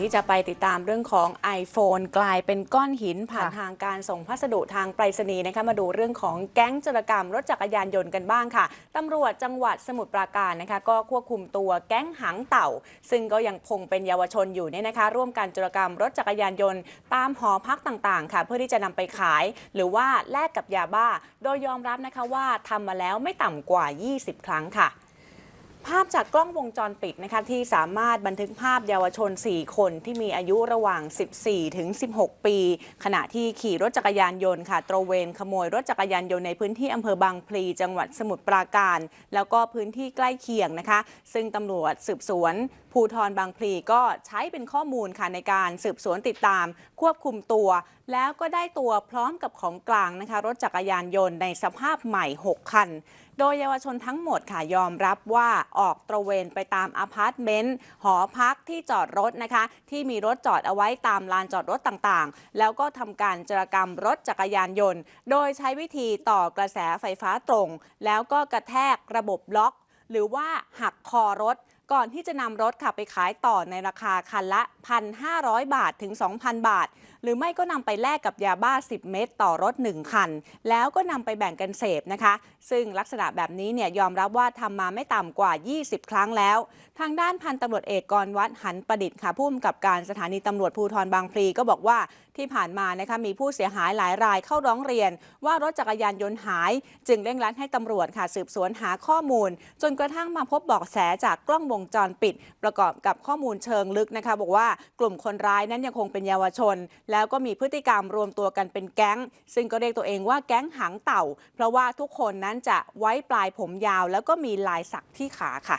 ที่จะไปติดตามเรื่องของ iPhone กลายเป็นก้อนหินผ่านทางการส่งพัสดุทางไปรษณีย์นะคะมาดูเรื่องของแก๊งโจรกรรมรถจักรยานยนต์กันบ้างค่ะตำรวจจังหวัดสมุทรปราการนะคะก็ควบคุมตัวแก๊งหางเต่า ซึ่งก็ยังคงเป็นเยาวชนอยู่เนี่ยนะคะ ร่วมกันโจรกรรมรถจักรยานยนต์ ตามหอพักต่างๆ ค่ะ เพื่อที่จะนำไปขาย หรือว่าแลกกับยาบ้า โดยยอมรับนะคะว่าทำมาแล้วไม่ต่ำกว่า 20 ครั้งค่ะ ภาพจากกล้องวงจรปิดนะคะที่สามารถบันทึกภาพเยาวชน 4 คนที่มีอายุระหว่าง 14 ถึง 16 ปี ขณะที่ขี่รถจักรยานยนต์ค่ะตระเวนขโมยรถจักรยานยนต์ในพื้นที่อำเภอบางพลีจังหวัดสมุทรปราการ แล้วก็พื้นที่ใกล้เคียงนะคะ ซึ่งตำรวจสืบสวนภูทรบางพลีก็ใช้เป็นข้อมูลค่ะในการสืบสวนติดตาม ควบคุมตัว แล้วก็ได้ตัวพร้อมกับของกลางนะคะ รถจักรยานยนต์ในสภาพใหม่ 6 คัน โดยเยาวชนทั้งหมดค่ะยอมรับว่าออกตระเวนไปตามอพาร์ตเมนต์หอพักที่จอดรถนะคะ ที่มีรถจอดเอาไว้ตามลานจอดรถต่างๆ แล้วก็ทำการจรกรรมรถจักรยานยนต์ โดยใช้วิธีต่อกระแสไฟฟ้าตรง แล้วก็กระแทกระบบล็อก หรือว่าหักคอรถ ก่อนที่จะนำรถค่ะไปขายต่อในราคาคันละ 1,500 บาทถึง 2,000 บาท หรือไม่ก็นำไปแลกกับยาบ้า 10 เม็ดต่อรถ 1 คัน แล้วก็นำไปแบ่งกันเสพนะคะ ซึ่งลักษณะแบบนี้เนี่ยยอมรับว่าทำมาไม่ต่ำกว่า 20 ครั้งแล้ว ทางด้านพันตำรวจเอกกรวัดหันประดิษฐ์ค่ะผู้กำกับการสถานีตำรวจภูธรบางพลีก็บอกว่าที่ผ่านมานะคะมีผู้เสียหายหลายรายเข้าร้องเรียน ว่ารถจักรยานยนต์หาย จึงเร่งรัดให้ตำรวจค่ะสืบสวนหาข้อมูล จนกระทั่งมาพบเบาะแสจากกล้องวงงจรปิด ประกอบกับข้อมูลเชิงลึกนะคะ บอกว่ากลุ่มคนร้ายนั้นยังคงเป็นเยาวชน แล้วก็มีพฤติกรรมรวมตัวกันเป็นแก๊ง ซึ่งก็เรียกตัวเองว่าแก๊งหางเต่า เพราะว่าทุกคนนั้นจะไว้ปลายผมยาว แล้วก็มีลายสักที่ขาค่ะ